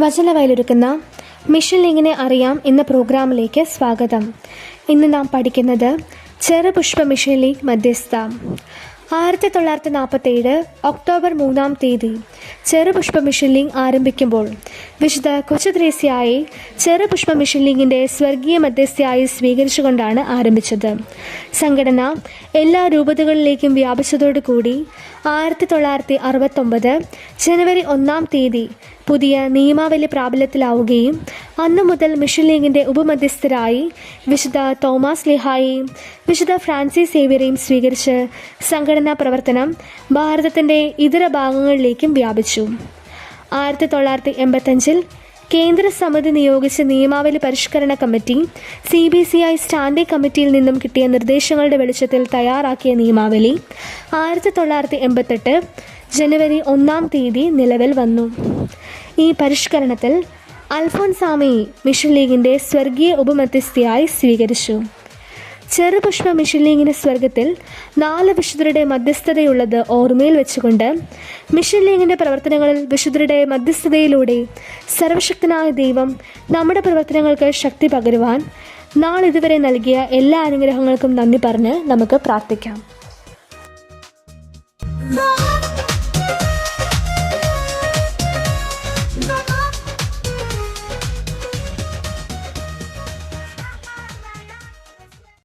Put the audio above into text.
വചനവയലൊരുക്കുന്ന mission ലിങ്ങിനെ അറിയാം എന്ന പ്രോഗ്രാമിലേക്ക് സ്വാഗതം. ഇന്ന് നാം പഠിക്കുന്നത് ചെറുപുഷ്പ മിഷൻ ലീഗ് മധ്യസ്ഥ. ആയിരത്തി തൊള്ളായിരത്തി നാൽപ്പത്തേഴ് ഒക്ടോബർ മൂന്നാം തീയതി ചെറുപുഷ്പ മിഷൻ ലീഗ് ആരംഭിക്കുമ്പോൾ വിശുദ്ധ കൊച്ചുദ്രേസ്യായി ചെറുപുഷ്പ മിഷൻ ലീഗിന്റെ സ്വർഗീയ മധ്യസ്ഥയായി സ്വീകരിച്ചുകൊണ്ടാണ് ആരംഭിച്ചത്. സംഘടന എല്ലാ രൂപതകളിലേക്കും വ്യാപിച്ചതോടുകൂടി ആയിരത്തി തൊള്ളായിരത്തി അറുപത്തൊമ്പത് ജനുവരി ഒന്നാം തീയതി പുതിയ നിയമാവലി പ്രാബല്യത്തിലാവുകയും അന്നു മുതൽ മിഷൻ ലീഗിന്റെ ഉപമധ്യസ്ഥരായി വിശുദ്ധ തോമസ് ലിഹായെയും വിശുദ്ധ ഫ്രാൻസിസ് സേവ്യറേയും സ്വീകരിച്ച് സംഘടനാ പ്രവർത്തനം ഭാരതത്തിന്റെ ഇതര ഭാഗങ്ങളിലേക്കും വ്യാപിച്ചു. ആയിരത്തി തൊള്ളായിരത്തി എൺപത്തഞ്ചിൽ കേന്ദ്ര സമിതി നിയോഗിച്ച നിയമാവലി പരിഷ്കരണ committee C B C I standing കമ്മിറ്റിയിൽ നിന്നും കിട്ടിയ നിർദ്ദേശങ്ങളുടെ വെളിച്ചത്തിൽ തയ്യാറാക്കിയ നിയമാവലി ആയിരത്തി തൊള്ളായിരത്തി എൺപത്തെട്ട് ജനുവരി ഒന്നാം തീയതി നിലവിൽ വന്നു. ഈ പരിഷ്കരണത്തിൽ അൽഫോൻസാമി മിഷൻ ലീഗിന്റെ സ്വർഗീയ ഉപമധ്യസ്ഥയായി സ്വീകരിച്ചു. ചെറുപുഷ്പ മിഷൻ ലീഗിന് സ്വർഗത്തിൽ നാല് വിശുദ്ധരുടെ മധ്യസ്ഥതയുള്ളത് ഓർമ്മയിൽ വെച്ചുകൊണ്ട് മിഷൻ ലീഗിന്റെ പ്രവർത്തനങ്ങളിൽ വിശുദ്ധരുടെ മധ്യസ്ഥതയിലൂടെ സർവശക്തനായ ദൈവം നമ്മുടെ പ്രവർത്തനങ്ങൾക്ക് ശക്തി പകരുവാൻ നാളിതുവരെ നൽകിയ എല്ലാ അനുഗ്രഹങ്ങൾക്കും നന്ദി പറഞ്ഞ് നമുക്ക് പ്രാർത്ഥിക്കാം.